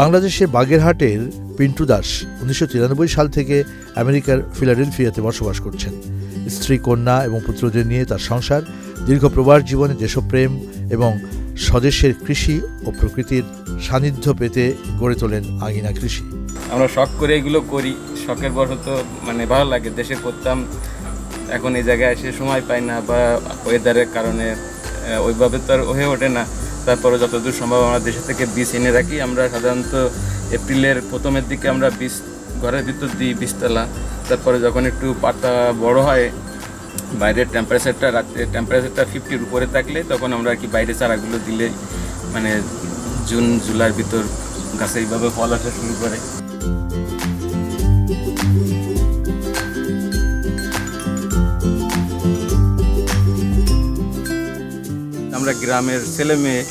বাংলাদেশের বাগেরহাটের পিন্টু দাস উনিশশো তিরানব্বই সাল থেকে আমেরিকার ফিলাডেলফিয়াতে বসবাস করছেন। স্ত্রী, কন্যা এবং পুত্রদের নিয়ে তার সংসার, দীর্ঘ প্রবাস জীবনে দেশপ্রেম এবং স্বদেশের কৃষি ও প্রকৃতির সান্নিধ্য পেতে গড়ে তোলেন আঙিনা কৃষি। আমরা শখ করে এগুলো করি, শখের বশত মানে ভালো লাগে দেশে করতাম এখন এই জায়গায় এসে সময় পাই না বা ওয়েদারের কারণে ওইভাবে তো আর হয়ে ওঠে না। তারপরে যতদূর সম্ভব আমরা দেশে থেকে বীজ এনে রাখি। আমরা সাধারণত এপ্রিলের প্রথমের দিকে আমরা বীজ ঘরের ভিতর দিই বীজতলা। তারপরে যখন একটু পাতা বড় হয়, বাইরের টেম্পারেচারটা রাত্রে টেম্পারেচারটা ফিফটির উপরে থাকলে তখন আমরা আর কি বাইরে চারাগুলো দিলে মানে জুন, জুলাইয়ের ভিতর গাছে এইভাবে ফল আসা শুরু করে। আমরা গ্রামের ছেলে মেয়ে,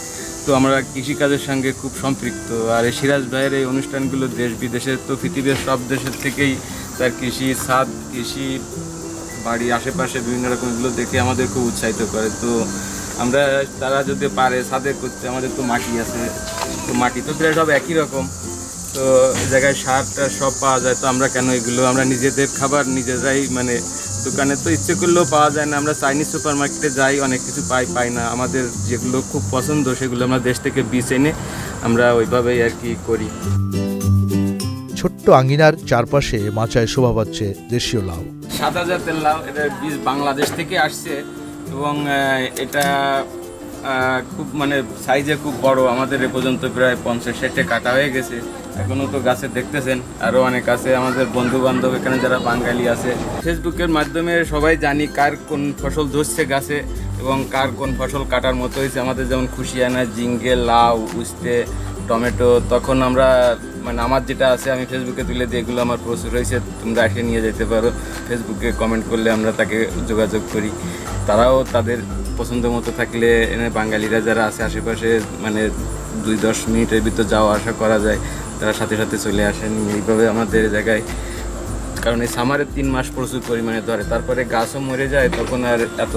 তো আমরা কৃষিকাজের সঙ্গে খুব সম্পৃক্ত। আর এই সিরাজ ভাইয়ের এই অনুষ্ঠানগুলো দেশ বিদেশের তো পৃথিবীর সব দেশের থেকেই তার কৃষি ছাদ কৃষি বাড়ি, আশেপাশে বিভিন্ন রকমগুলো দেখে আমাদের খুব উৎসাহিত করে। তো আমরা, তারা যদি পারে ছাদে করতে, আমাদের তো মাটি আছে। তো মাটি তো প্রায় সব একই রকম। তো জায়গায় সারটা সব পাওয়া যায়। তো আমরা কেন এগুলো, আমরা নিজেদের খাবার নিজেরাই মানে দোকানে তো ইচ্ছে করলেও পাওয়া যায় না। আমরা চাইনিজ সুপার মার্কেটে যাই অনেক কিছু পাই পাই না। আমাদের যেগুলো খুব পছন্দ সেগুলো আমরা দেশ থেকে বীজ এনে আমরা ওইভাবেই আর কি করি। ছোট্ট আঙিনার চারপাশে মাচায় শোভা পাচ্ছে দেশীয় লাউ। সাদা জাতের লাউ এটা বীজ বাংলাদেশ থেকে আসছে এবং এটা খুব মানে সাইজে খুব বড়। আমাদের এ পর্যন্ত প্রায় পঞ্চাশ ষাটে কাটা হয়ে গেছে। এখনও তো গাছে দেখতেছেন। আরও অনেক আছে। আমাদের বন্ধু বান্ধব এখানে যারা বাঙালি আছে। ফেসবুকের মাধ্যমে সবাই জানি কার কোন ফসল ধরছে গাছে এবং কার কোন ফসল কাটার মতো হয়েছে। আমাদের যেমন খুশিয়ানা জিঙ্গে লাউ, উস্তে, টমেটো, তখন আমরা মানে আমার যেটা আছে, আমি ফেসবুকে তুলে দিই, এগুলো আমার প্রচুর হয়েছে তোমরা এসে নিয়ে যেতে পারো। ফেসবুকে কমেন্ট করলে আমরা তাকে যোগাযোগ করি। তারাও তাদের পছন্দ মতো থাকলে এনে বাঙালিরা যারা আছে আশেপাশে মানে দুই দশ মিনিটের ভিতর যাওয়া আসা করা যায়, তারা সাথে সাথে চলে আসেন। এইভাবে আমাদের জায়গায়, কারণ এই সামারে তিন মাস প্রচুর পরিমাণে ধরে। তারপরে গাছও মরে যায়, তখন আর এত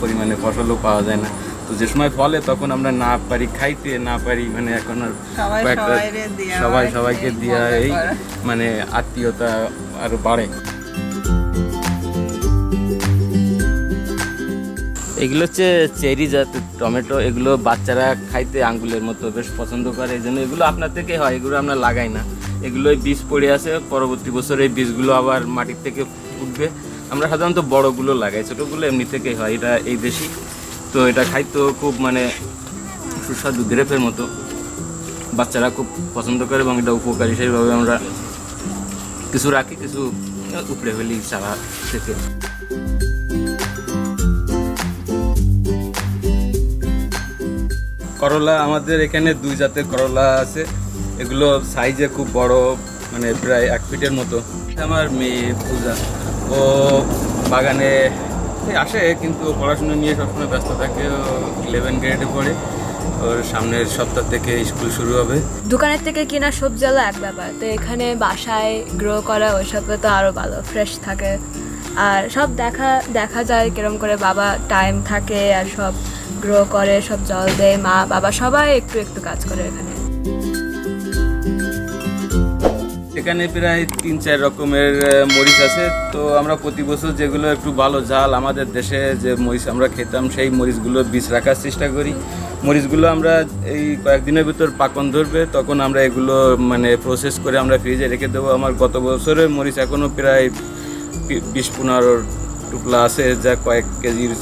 পরিমাণে ফসলও পাওয়া যায় না। তো যে সময় ফলে তখন আমরা না পারি খাইতে না পারি মানে এখন আর সবাই সবাইরে দিয়া সবাইকে এই দেওয়া এই মানে আত্মীয়তা আরও বাড়ে। এগুলো হচ্ছে চেরি জাতের টমেটো এগুলো বাচ্চারা খাইতে আঙ্গুলের মতো বেশ পছন্দ করে এই জন্য এগুলো আপনার থেকে হয় এগুলো আমরা লাগাই না। এগুলো বীজ পড়ে আছে পরবর্তী বছর এই বীজগুলো আবার মাটির থেকে উঠবে। আমরা সাধারণত বড়গুলো লাগাই ছোটোগুলো এমনি থেকেই হয় এটা এই দেশি। তো এটা খাইতেও খুব মানে সুস্বাদু গ্রেপের মতো। বাচ্চারা খুব পছন্দ করে এবং এটা উপকারী। সেইভাবে আমরা কিছু রাখি, কিছু উপরে ফেলি চারা থেকে। করলা, আমাদের এখানে দুই জাতের করলা আছে। এগুলো সাইজে খুব বড় মানে প্রায় এক ফিটের মতো। আমার মেয়ে পূজা। ও বাগানে এই আসে, কিন্তু পড়াশোনা নিয়ে সবসময় ব্যস্ত থাকে। ইলেভেন গ্রেডে পড়ে। ওর সামনের সপ্তাহ থেকে স্কুল শুরু হবে। দোকানের থেকে কেনা সবজি হলো এক ব্যাপার। তো এখানে বাসায় গ্রো করা ওইসবে তো আরও ভালো ফ্রেশ থাকে। আর সব দেখা দেখা যায় কিরম করে বাবা টাইম থাকে আর সব গ্রো করে, সব জল দেয়, মা, বাবা সবাই একটু একটু কাজ করে এখানে। এখানে প্রায় তিন, চার রকমের মরিচ আছে। তো আমরা প্রতি বছর যেগুলো একটু ভালো ঝাল আমাদের দেশে যে মরিচ আমরা খেতাম, সেই মরিচগুলো বীজ রাখার চেষ্টা করি। মরিচগুলো আমরা এই কয়েকদিনের ভিতর পাকন ধরবে, তখন আমরা এগুলো মানে প্রসেস করে আমরা ফ্রিজে রেখে দেবো। আমার গত বছরের মরিচ এখনও প্রায় বিশ পনেরো টুকলা আছে, যা কয়েক কেজির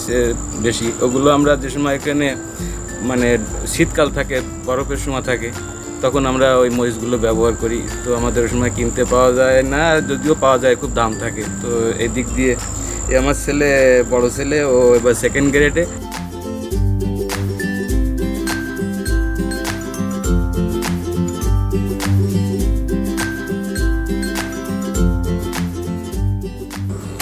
বেশি। ওগুলো আমরা যে সময় এখানে মানে শীতকাল থাকে, বরফের সময় থাকে তখন আমরা ওই মরিচগুলো ব্যবহার করি। তো আমাদের ওই সময় কিনতে পাওয়া যায় না, যদিও পাওয়া যায়, খুব দাম থাকে। তো এই দিক দিয়ে এ আমার ছেলে, বড় ছেলে, ও এবার সেকেন্ড গ্রেডে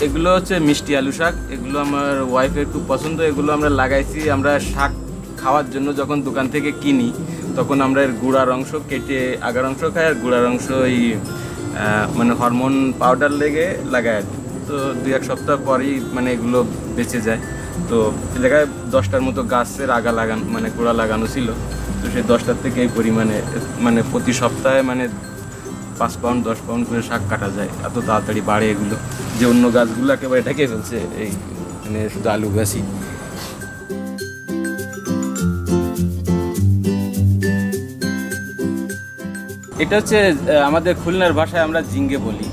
এগুলো হচ্ছে মিষ্টি আলু শাক। এগুলো আমার ওয়াইফের খুব পছন্দ। এগুলো আমরা লাগাইছি, আমরা শাক খাওয়ার জন্য যখন দোকান থেকে কিনি। তখন আমরা এর গুঁড়ার অংশ কেটে আগার অংশ খাই, আর গুঁড়ার অংশ এই মানে হরমোন পাউডার লেগে লাগায় আর তো দুই এক সপ্তাহ পরেই মানে এগুলো বেঁচে যায়। তো এ জায়গায় দশটার মতো গাছের আগা লাগানো মানে গোড়া লাগানো ছিল। তো সেই দশটার থেকে এই পরিমাণে মানে প্রতি সপ্তাহে মানে পাঁচ পাউন্ড, দশ পাউন্ড করে শাক কাটা যায়। এত তাড়াতাড়ি বাড়ে এগুলো। যে অন্য গাছগুলো একেবারে ঢেকে ফেলছে, এই মানে শুধু আলু গাছই এটা হচ্ছে আমাদের খুলনার ভাষায় আমরা জিঙ্গে বলি।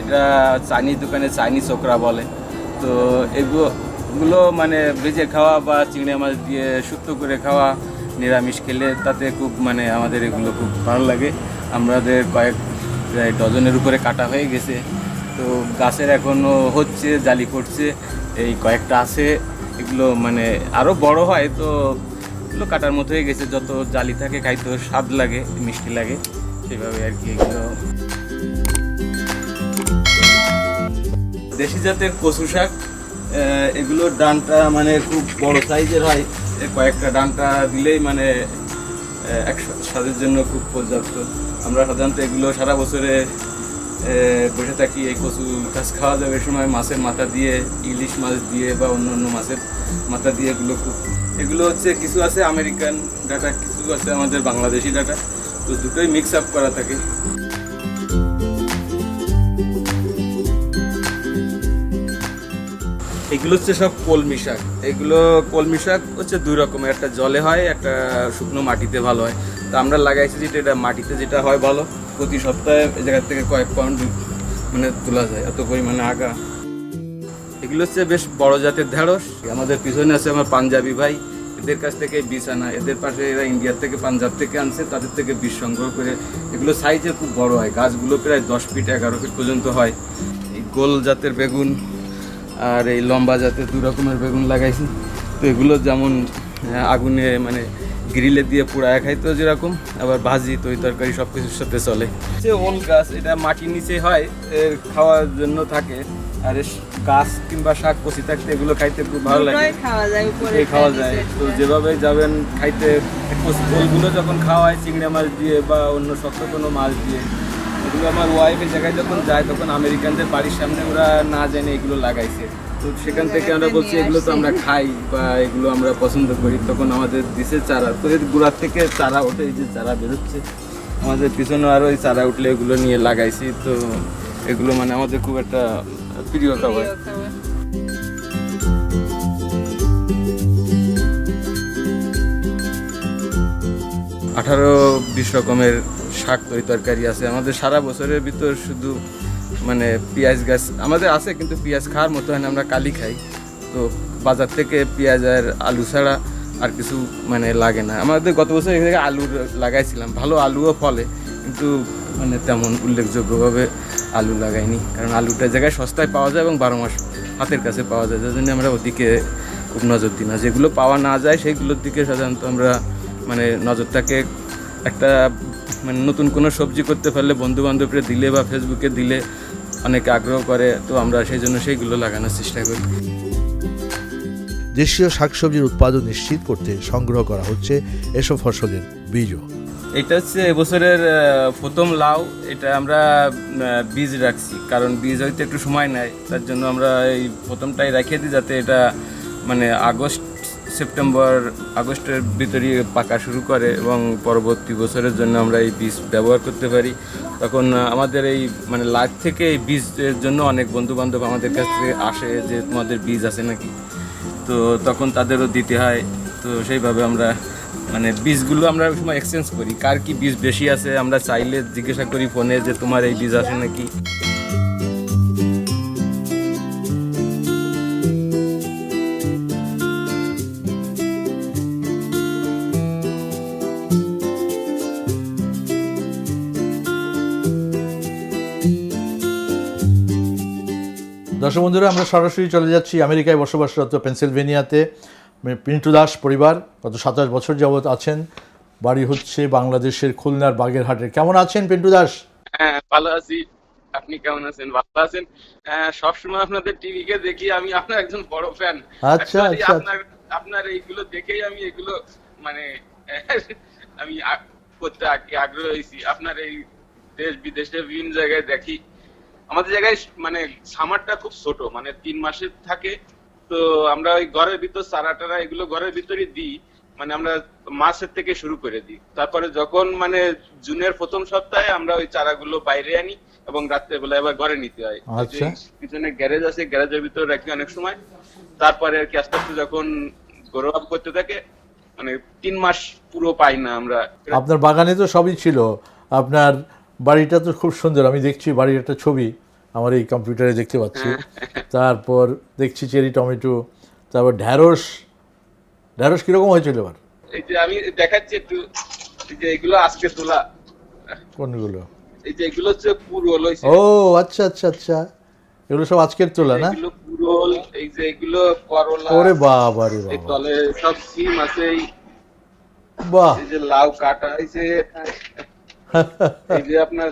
এটা চাইনিজ দোকানে চাইনিজ ওকরা বলে। তো এগুলো মানে ভেজে খাওয়া বা চিংড়ি মাছ দিয়ে শুক্তো করে খাওয়া, নিরামিষ খেলে তাতে খুব মানে আমাদের এগুলো খুব ভালো লাগে। আমাদের কয়েক, প্রায় ডজনের উপরে কাটা হয়ে গেছে। তো গাছের এখনও হচ্ছে, জালি পড়ছে, এই কয়েকটা আছে। এগুলো মানে আরও বড় হয়, তো এগুলো কাটার মতো হয়ে গেছে। যত জালি থাকে খাইতে স্বাদ লাগে, মিষ্টি লাগে। সেভাবে আর কি এগুলো। দেশি জাতের কচু শাক এগুলোর ডানটা মানে খুব বড় সাইজের হয়। কয়েকটা ডানটা দিলেই মানে এক স্বাদের জন্য খুব পর্যাপ্ত। আমরা সাধারণত এগুলো সারা বছরে বসে থাকি। এই কচু গাছ খাওয়া যাবে সময় মাছের মাথা দিয়ে, ইলিশ মাছ দিয়ে বা অন্য অন্য মাছের মাথা দিয়ে এগুলো খুব এগুলো হচ্ছে কিছু আছে আমেরিকান ডাটা, কিছু আছে আমাদের বাংলাদেশি ডাটা। তো দুটোই মিক্স আপ করা থাকে। এগুলো হচ্ছে সব কলমি শাক। এগুলো কলমি শাক হচ্ছে দুই রকমের। একটা জলে হয়, একটা শুকনো মাটিতে ভালো হয়। তো আমরা লাগাইছি যেটা, এটা মাটিতে যেটা হয় ভালো। প্রতি সপ্তাহে এই জায়গার থেকে কয়েক পাউন্ড মানে তোলা যায়, এত পরিমাণে আগা। এগুলো হচ্ছে বেশ বড় জাতের ঢেঁড়স। আমাদের পিছনে আছে আমার পাঞ্জাবি ভাই। এদের কাছ থেকে বীজ আনা, এদের পাশে এরা ইন্ডিয়ার থেকে পাঞ্জাব থেকে আনছে, তাদের থেকে বীজ সংগ্রহ করে, এগুলো সাইজে খুব বড় হয়, গাছগুলো প্রায় দশ ফিট এগারো ফিট পর্যন্ত হয়। এই গোল জাতের বেগুন আর এই লম্বা জাতের দু রকমের বেগুন লাগাইছি। তো এগুলো যেমন আগুনে মানে গ্রিলে দিয়ে পোড়ায় খাইতো যেরকম, আবার ভাজি তৈ তরকারি সব কিছুর সাথে চলে। যে ওল গাছ, এটা মাটির নিচে হয়, এর খাওয়ার জন্য থাকে। আর গাছ কিংবা শাক কচি থাকতে এগুলো খাইতে খুব ভালো লাগে। খাওয়া যায় উপরে এই খাওয়া যায়। তো যেভাবে যাবেন খাইতে ওলগুলো যখন খাওয়া হয় চিংড়ি মাছ দিয়ে বা অন্য শক্ত কোনো মাছ দিয়ে এগুলো আমার ওয়াইফের জায়গায় যখন যায় তখন আমেরিকানদের বাড়ির সামনে ওরা না জেনে এগুলো লাগাইছে। তো সেখান থেকে আমরা বলছি এগুলো তো আমরা খাই বা এগুলো আমরা পছন্দ করি। তখন আমাদের দিছে চারা। তো এর গোড়ার থেকে চারা ওঠে এই যে চারা বেরোচ্ছে আমাদের পিছনে আরও ওই চারা উঠলে এগুলো নিয়ে লাগাইছি। তো এগুলো মানে আমাদের খুব একটা প্রিয় খাবার আঠারো বিশ রকমের শাক তরি তরকারি আছে। আমাদের সারা বছরের ভিতর শুধু মানে পেঁয়াজ গাছ, আমাদের আছে কিন্তু পেঁয়াজ খাওয়ার মতো হয় না, আমরা কালি খাই। তো বাজার থেকে পেঁয়াজ আর আলু ছাড়া আর কিছু মানে লাগে না। আমাদের গত বছর এখানে আলু লাগাইছিলাম। ভালো আলুও ফলে, কিন্তু মানে তেমন উল্লেখযোগ্যভাবে আলু লাগাইনি। কারণ আলুটা জায়গায় সস্তায় পাওয়া যায় এবং বারো মাস হাতের কাছে পাওয়া যায়। যার জন্য আমরা ওদিকে খুব নজর দিই না। যেগুলো পাওয়া না যায়, সেইগুলোর দিকে সাধারণত আমরা মানে নজরটাকে একটা মানে নতুন কোনো সবজি করতে পারলে বন্ধু বান্ধবরা দিলে বা ফেসবুকে দিলে অনেকে আগ্রহ করে, তো আমরা সেই জন্য সেইগুলো লাগানোর চেষ্টা করি। দেশীয় শাকসবজির উৎপাদন নিশ্চিত করতে সংগ্রহ করা হচ্ছে এসব ফসলের বীজও। এটা হচ্ছে এবছরের প্রথম লাউ, এটা আমরা বীজ রাখছি। কারণ বীজ হইতে একটু সময় নেয়, তার জন্য আমরা এই প্রথমটাই রেখে দিই যাতে এটা মানে আগস্ট, সেপ্টেম্বর, আগস্টের ভিতরে পাকা শুরু করে এবং পরবর্তী বছরের জন্য আমরা এই বীজ ব্যবহার করতে পারি। তখন আমাদের এই মানে লাগ থেকে এই বীজের জন্য অনেক বন্ধু বান্ধব আমাদের কাছ থেকে আসে যে তোমাদের বীজ আছে নাকি? তো তখন তাদেরও দিতে হয়। তো সেইভাবে আমরা মানে বীজগুলো আমরা সময় এক্সচেঞ্জ করি। কার কি বীজ বেশি আছে, আমরা চাইলে জিজ্ঞাসা করি ফোনে যে তোমার এই বীজ আছে নাকি। দর্শক বন্ধুরা, আমরা সরাসরি চলে যাচ্ছি আমেরিকায় বসবাসরত পেনসিলভেনিয়াতে। পিন্টু দাস পরিবার গত সাতাশ বছর যাবৎ আছেন। বাড়ি হচ্ছে বাংলাদেশের খুলনার বাগেরহাটে কেমন আছেন পিন্টু দাস? হ্যাঁ ভালো আছি। আপনি কেমন আছেন? ভালো আছেন? হ্যাঁ সবসময় আপনাদের টিভিকে দেখি আমি আপনার একজন বড় ফ্যান আচ্ছা, আচ্ছা। আপনার আপনার এইগুলো দেখেই আমি এগুলো মানে আমি করতে আগ- আগ্রহ হয়েছি। আপনার এই দেশ বিদেশে বিভিন্ন জায়গায় দেখি। আমাদের জায়গায় মানে সামারটা খুব ছোট। মানে তিন মাসের থাকে। তো আমরা ওই ঘরের ভিতর চারা টারা এগুলো ঘরের ভিতরে দিই মানে আমরা মাসের থেকে শুরু করে দিই। তারপরে যখন মানে জুনের প্রথম সপ্তাহে আমরা ওই চারাগুলো বাইরে আনি এবং রাত্রেবেলা এবার ঘরে নিতে হয়। আচ্ছা। পিছনে গ্যারেজ আছে গ্যারেজের ভিতরে রাখি অনেক সময়। তারপরে আর কি আস্তে আস্তে যখন গ্রো আপ করতে থাকে মানে তিন মাস পুরো পাই না আমরা। আপনার বাগানে তো সবই ছিল। আপনার বাড়িটা তো খুব সুন্দর আমি দেখছি বাড়ির একটা ছবি। আমার এই কম্পিউটারে দেখতে পাচ্ছি। তারপর দেখছি চেরি টমেটো তারপর ঢ্যাঁড়স। ঢ্যাঁড়স কীরকম হয়েছিল এবার? এই যে আমি দেখাচ্ছি একটু যে এগুলো আজকে তোলা। কোনগুলো? এই যে এগুলো হচ্ছে পুরোল ও আচ্ছা আচ্ছা আচ্ছা। এগুলো সব আজকের তোলা না? এগুলো পুরোল এই যে এগুলো করলা। ওরে বাবা রে এই বাবা তলে সব সিম আছে এই বাহ। এই যে লাউ কাটা হয়েছে এই যে আপনার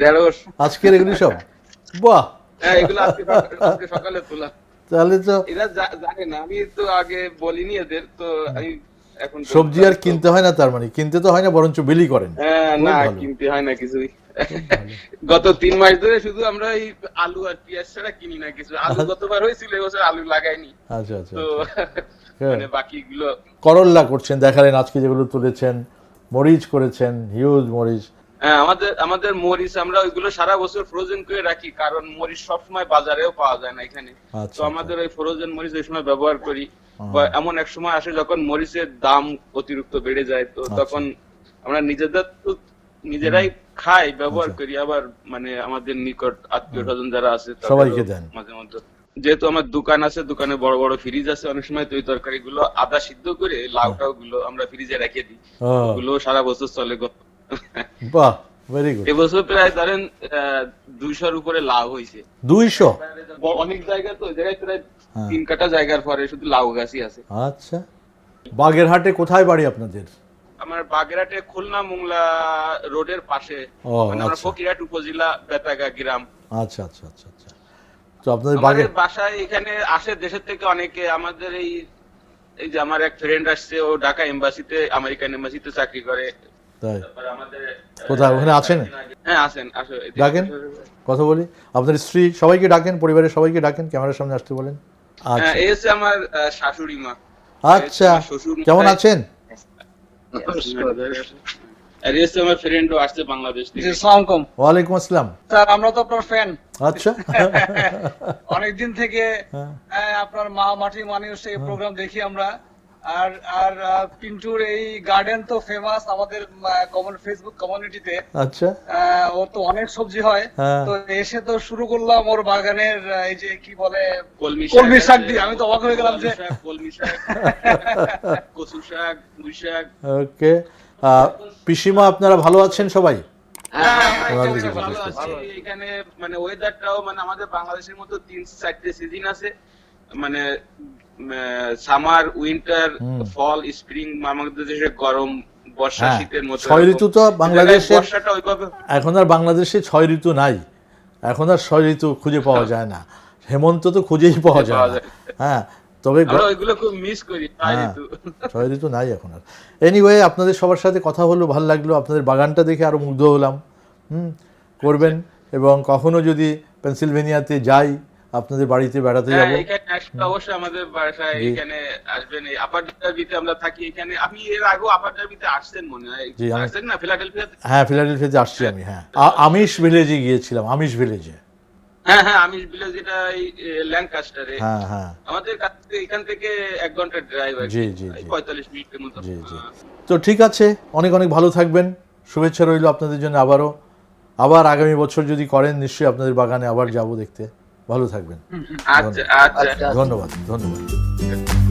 ঢেঁড়স আজকের এগুলি সব? বাহ। হ্যাঁ এগুলো আজকে সকালে- তোলা তাহলে তো এরা জানে না আমি তো আগে বলিনি এদের তো আমি এখন সবজি আর কিনতে হয় না তার মানে কিনতে তো হয় না বরঞ্চ বিলি করেন। হ্যাঁ না কিনতে হয় না কিছুই। গত তিন মাস ধরে শুধু আমরা এই আলু আর পেঁয়াজ ছাড়া কিনি না কিছু। আলু গতবার হয়েছিল এবছর আলু লাগাইনি। আচ্ছা আচ্ছা তো হ্যাঁ। মানে বাকিগুলো করল্লা করছেন দেখালেন আজকে যেগুলো তুলেছেন মরিচ করেছেন হিউজ মরিচ। হ্যাঁ আমাদের আমাদের মরিচ আমরা ওইগুলো সারা বছর ফ্রোজেন করে রাখি কারণ মরিচ সবসময় বাজারেও পাওয়া যায় না এখানে। আচ্ছা, তো আমাদের ওই ফ্রোজেন মরিচ ওই সময় ব্যবহার করি। বা এমন এক সময় আসে যখন মরিচের দাম অতিরিক্ত বেড়ে যায় তো আচ্ছা। তখন আমরা নিজেদের তো নিজেরাই খাই ব্যবহার আচ্ছা। করি। আবার মানে আমাদের নিকট আত্মীয় স্বজন যারা আছে সবাইকে দেন। মাঝে মধ্যে। যেহেতু আমার দোকান আছে দোকানে বড় বড় ফ্রিজ আছে অনেক সময় তো ওই তরকারি গুলো আদা সিদ্ধ করে লাউটাও গুলো আমরা ফ্রিজে রেখে দিই। ওগুলো সারা বছর চলে গো বাহ ভেরি গুড এবছর প্রায় ধরেন দুইশোর উপরে লাভ হয়েছে দুইশো? অনেক জায়গা তো জায়গায় প্রায় হ্যাঁ। তিন কাটা জায়গার পরে শুধু লাউ গাছই আছে। আচ্ছা। বাগেরহাটে কোথায় বাড়ি আপনাদের? আমার বাগেরহাটে খুলনা মোংলা রোডের পাশে মানে আমরা আচ্ছা। ফকিরহাট উপজেলা বেতাগা গ্রাম। আচ্ছা আচ্ছা আচ্ছা আচ্ছা। তো আপনাদের বাগে আমাদের বাসায় এখানে আসে দেশের থেকে অনেকে। আমাদের এই এই যে আমার এক ফ্রেন্ড আসছে ও ঢাকা এম্বাসিতে আমেরিকান এম্বাসিতে চাকরি করে। তাই? কোথায়? ওখানে আছেন? হ্যাঁ এদিকে। ডাকেন? কথা বলি? আপনার স্ত্রী সবাইকে ডাকেন পরিবারের সবাইকে ডাকেন ক্যামেরার সামনে আসতে বলেন। হ্যাঁ আচ্ছা। এই হচ্ছে আমার শাশুড়ি মা। আচ্ছা। কেমন আছেন? আমার ফ্রেন্ডও আসছে বাংলাদেশ জি থেকে। সালামালাইকুম ওয়ালাইকুম আসসালাম। স্যার আমরা তো আপনার ফ্যান আচ্ছা। অনেকদিন থেকে হ্যাঁ। আপনার মা মাটি মানুষ এই প্রোগ্রাম দেখি আমরা। আর আর পিন্টুর এই গার্ডেন তো ফেমাস আমাদের কমন ফেসবুক কমিউনিটিতে আচ্ছা। ওর তো অনেক সবজি হয়। হ্যাঁ। তো এসে তো শুরু করলাম ওর বাগানের এই যে কি বলে কলমি কলমি শাক দিয়ে। আমি তো অবাক হয়ে গেলাম যে কলমি শাক, কচু শাক পুঁই শাক। ওকে। পিসিমা আপনারা ভালো আছেন সবাই? হ্যাঁ। এখানে মানে ওয়েদারটাও মানে আমাদের বাংলাদেশের মতো তিন চারটে সিজন আছে। মানে সামার উইন্টার ফল স্প্রিং আমাদের দেশে গরম বর্ষা হ্যাঁ, শীতের মতো ছয় ঋতু তো বাংলাদেশের- বর্ষাটা ওইভাবে এখন আর বাংলাদেশে ছয় ঋতু নাই। এখন আর ছয় ঋতু খুঁজে পাওয়া যায় না। হেমন্ত তো খুঁজেই পাওয়া যায় না। হ্যাঁ তবে ওইগুলো খুব মিস করি হ্যাঁ, ছয় ঋতু নাই এখন আর। এনিওয়ে আপনাদের সবার সাথে কথা হলো ভালো লাগল। আপনাদের বাগানটা দেখে আরও মুগ্ধ হলাম। হুম করবেন। এবং কখনো যদি পেনসিলভেনিয়াতে যাই আপনাদের বাড়িতে বেড়াতে হ্যাঁ, যাব এখানে আসলে অবশ্যই আমাদের বাসায় এখানে আসবেন। এই আপার ডার্বিতে আমরা থাকি এখানে। আপনি এর আগেও আপার ডার্বিতে আসছেন মনে হয়? আসছেন না? ফিলাডেলফিয়াতে হ্যাঁ ফিলাডেলফিয়াতে আসছি আমি হ্যাঁ। আ- আমিষ ভিলেজে গিয়েছিলাম আমিষ ভিলেজে হ্যাঁ হ্যাঁ আমি ভিলেজ এটা এই ল্যাঙ্কাস্টারে হ্যাঁ হ্যাঁ। আমাদের কাছ থেকে এখান থেকে এক ঘণ্টার ড্রাইভ জি, জি, জি। পঁয়তাল্লিশ মিনিটের মতো। জি জি। তো ঠিক আছে অনেক অনেক ভালো থাকবেন। শুভেচ্ছা রইল আপনাদের জন্য আবারও। আবার আগামী বছর যদি করেন নিশ্চয়ই আপনাদের বাগানে আবার যাব দেখতে। ভালো থাকবেন। আচ্ছা আচ্ছা। ধন্যবাদ ধন্যবাদ।